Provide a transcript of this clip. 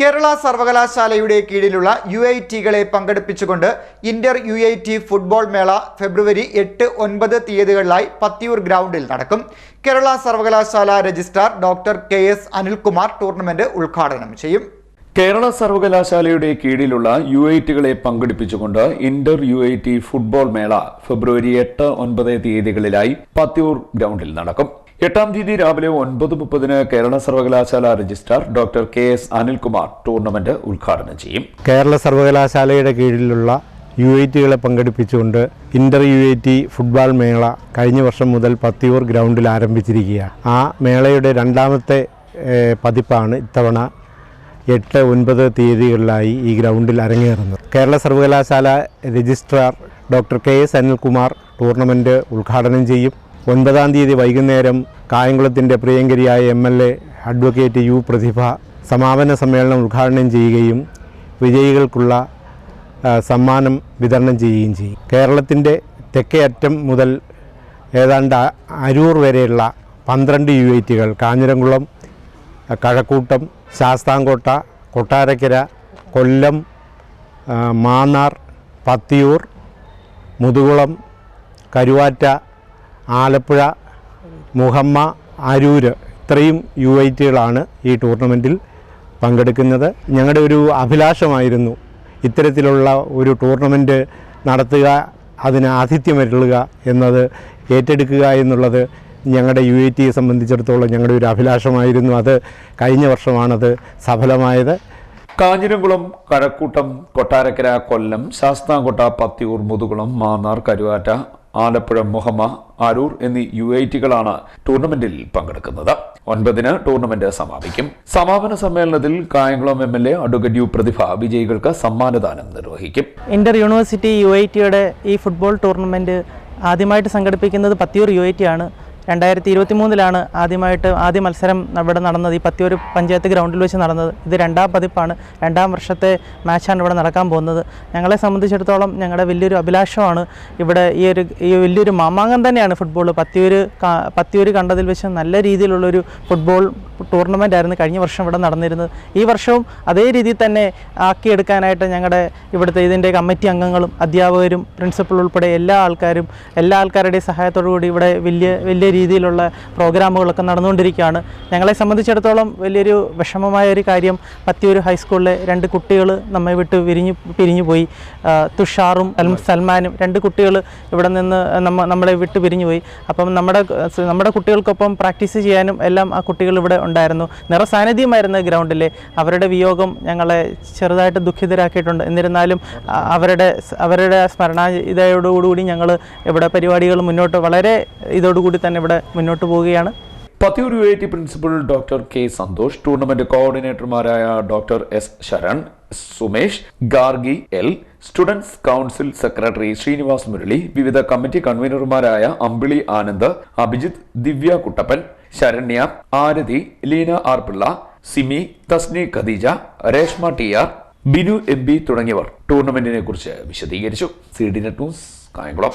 കേരള സർവകലാശാലയുടെ കീഴിലുള്ള U I ടികളെ പങ്കെടുപ്പിച്ചുകൊണ്ട് inter U I T football മേള ഫെബ്രുവരി എട്ട് ഒൻപത് തീയതികളിലായി പത്തിയൂർ ഗ്രൗണ്ടിൽ നടക്കും. കേരള സർവകലാശാല registrar doctor K S Anilkumar tournament ഉദ്ഘാടനം ചെയ്യും. കേരള സർവകലാശാലയുടെ കീഴിലുള്ള യു ഐ ടികളെ പങ്കെടുപ്പിച്ചുകൊണ്ട് inter U I T football മേള ഫെബ്രുവരി എട്ട് ഒൻപത് തീയതികളിലായി പത്തിയൂർ ഗ്രൗണ്ടിൽ നടക്കും. എട്ടാം തീയതി രാവിലെ ഒൻപത് മുപ്പതിന് കേരള സർവകലാശാല registrar doctor K S Anilkumar tournament ഉദ്ഘാടനം ചെയ്യും. കേരള സർവകലാശാലയുടെ കീഴിലുള്ള യു ഐ ടികളെ പങ്കെടുപ്പിച്ചുകൊണ്ട് inter U I T football മേള കഴിഞ്ഞ വർഷം മുതൽ പത്തിയൂർ ഗ്രൗണ്ടിൽ ആരംഭിച്ചിരിക്കുകയാണ്. ആ മേളയുടെ രണ്ടാമത്തെ പതിപ്പാണ് ഇത്തവണ എട്ട് ഒൻപത് തീയതികളിലായി ഈ ഗ്രൗണ്ടിൽ അരങ്ങേറുന്നത്. കേരള സർവകലാശാല registrar doctor K S Anilkumar tournament ഉദ്ഘാടനം ചെയ്യും. ഒൻപതാം തീയതി വൈകുന്നേരം കായംകുളത്തിന്റെ പ്രിയങ്കരിയായ M L A advocate U Prathibha സമാപന സമ്മേളനം ഉദ്ഘാടനം ചെയ്യുകയും വിജയികൾക്കുള്ള സമ്മാനം വിതരണം ചെയ്യുകയും ചെയ്യും. കേരളത്തിന്റെ തെക്കേ അറ്റം മുതൽ ഏതാണ്ട് അരൂർ വരെയുള്ള പന്ത്രണ്ട് യു ഐറ്റുകൾ കാഞ്ഞിരംകുളം കഴക്കൂട്ടം ശാസ്താംകോട്ട കൊട്ടാരക്കര കൊല്ലം മാന്നാർ പത്തിയൂർ മുതുകുളം കരുവാറ്റ ആലപ്പുഴ മുഹമ്മ അരൂര് ഇത്രയും യു ഐ ടികളാണ് ഈ ടൂർണമെന്റിൽ പങ്കെടുക്കുന്നത്. ഞങ്ങളുടെ ഒരു അഭിലാഷമായിരുന്നു ഇത്തരത്തിലുള്ള ഒരു ടൂർണമെന്റ് നടത്തുക അതിന് ആതിഥ്യം വരുള്ളുക എന്നത് ഏറ്റെടുക്കുക എന്നുള്ളത് ഞങ്ങളുടെ യു ഐ ടിയെ സംബന്ധിച്ചിടത്തോളം ഞങ്ങളുടെ ഒരു അഭിലാഷമായിരുന്നു. അത് കഴിഞ്ഞ വർഷമാണത് സഫലമായത്. കാഞ്ഞിരംകുളം കഴക്കൂട്ടം കൊട്ടാരക്കര കൊല്ലം ശാസ്താംകോട്ട പത്തിയൂർ മുതുകുളം മാന്നാർ കരുവാറ്റ ആലപ്പുഴ മുഹമ്മ അരൂർ എന്നീ യു ഐ ടികളാണ് ടൂർണമെന്റിൽ പങ്കെടുക്കുന്നത്. ഒൻപതിന് ടൂർണമെന്റ് സമാപിക്കും. സമാപന സമ്മേളനത്തിൽ Kayamkulam M L A advocate U Prathibha വിജയികൾക്ക് സമ്മാനദാനം നിർവഹിക്കും. ഇന്റർ യൂണിവേഴ്സിറ്റി യു ഐ ടിയുടെ ഈ ഫുട്ബോൾ ടൂർണമെന്റ് ആദ്യമായിട്ട് സംഘടിപ്പിക്കുന്നത് പത്തിയൂർ യു ഐ ടി ആണ് രണ്ടായിരത്തി ഇരുപത്തി മൂന്നിലാണ് ആദ്യമായിട്ട് ആദ്യ മത്സരം ഇവിടെ നടന്നത്. ഈ പത്തിയൊരു പഞ്ചായത്ത് ഗ്രൗണ്ടിൽ വെച്ച് നടന്നത്. ഇത് രണ്ടാം പതിപ്പാണ്. രണ്ടാം വർഷത്തെ മാച്ചാണ് ഇവിടെ നടക്കാൻ പോകുന്നത്. ഞങ്ങളെ സംബന്ധിച്ചിടത്തോളം ഞങ്ങളുടെ വലിയൊരു അഭിലാഷമാണ്. ഇവിടെ ഈ ഒരു ഈ വലിയൊരു മാമാങ്കം തന്നെയാണ് ഫുട്ബോൾ പത്തിയൂര് പത്തിയൂര് കണ്ടതിൽ വെച്ച് നല്ല രീതിയിലുള്ളൊരു ഫുട്ബോൾ ടൂർണമെന്റ് ആയിരുന്നു കഴിഞ്ഞ വർഷം ഇവിടെ നടന്നിരുന്നത്. ഈ വർഷവും അതേ രീതിയിൽ തന്നെ ആക്കിയെടുക്കാനായിട്ട് ഞങ്ങളുടെ ഇവിടുത്തെ ഇതിന്റെ കമ്മിറ്റി അംഗങ്ങളും അധ്യാപകരും പ്രിൻസിപ്പൾ ഉൾപ്പെടെ എല്ലാ ആൾക്കാരും എല്ലാ ആൾക്കാരുടെയും സഹായത്തോടു കൂടി ഇവിടെ വലിയ വലിയ രീതിയിലുള്ള പ്രോഗ്രാമുകളൊക്കെ നടന്നുകൊണ്ടിരിക്കുകയാണ്. ഞങ്ങളെ സംബന്ധിച്ചിടത്തോളം വലിയൊരു വിഷമമായ ഒരു കാര്യം പത്തിയൂർ ഹൈസ്കൂളിലെ രണ്ട് കുട്ടികൾ നമ്മെ വിട്ട് വിരിഞ്ഞു പിരിഞ്ഞു പോയി. തുഷാറും സൽ- സൽമാനും രണ്ട് കുട്ടികൾ ഇവിടെ നിന്ന് നമ്മ നമ്മളെ വിട്ട് പിരിഞ്ഞു പോയി. അപ്പം നമ്മുടെ നമ്മുടെ കുട്ടികൾക്കൊപ്പം പ്രാക്ടീസ് ചെയ്യാനും എല്ലാം ആ കുട്ടികൾ ഇവിടെ ഉണ്ടായിരുന്നു. നിറസാന്നിധ്യമായിരുന്നു ഗ്രൗണ്ടിലെ. അവരുടെ വിയോഗം ഞങ്ങളെ ചെറുതായിട്ട് ദുഃഖിതരാക്കിയിട്ടുണ്ട്. എന്നിരുന്നാലും അവരുടെ അവരുടെ സ്മരണ ഇതോടുകൂടി ഞങ്ങൾ ഇവിടെ പരിപാടികൾ മുന്നോട്ട് വളരെ ഇതോടുകൂടി തന്നെ ഇവിടെ മുന്നോട്ട് പോവുകയാണ്. Pathiyoor U I T principal doctor K Santhosh tournament കോർഡിനേറ്റർമാരായ doctor S Saran Sumesh Gargi L students council secretary Srinivas Murali വിവിധ committee കൺവീനർമാരായ Ambili Anand Abhijith Divya Kuttappan Saranya Arathi Leena R Pillai Simi Thasni Khadeeja Reshma T R Binu M B തുടങ്ങിയവർ ടൂർണമെന്റിനെ കുറിച്ച് വിശദീകരിച്ചു. C D net news Kayamkulam.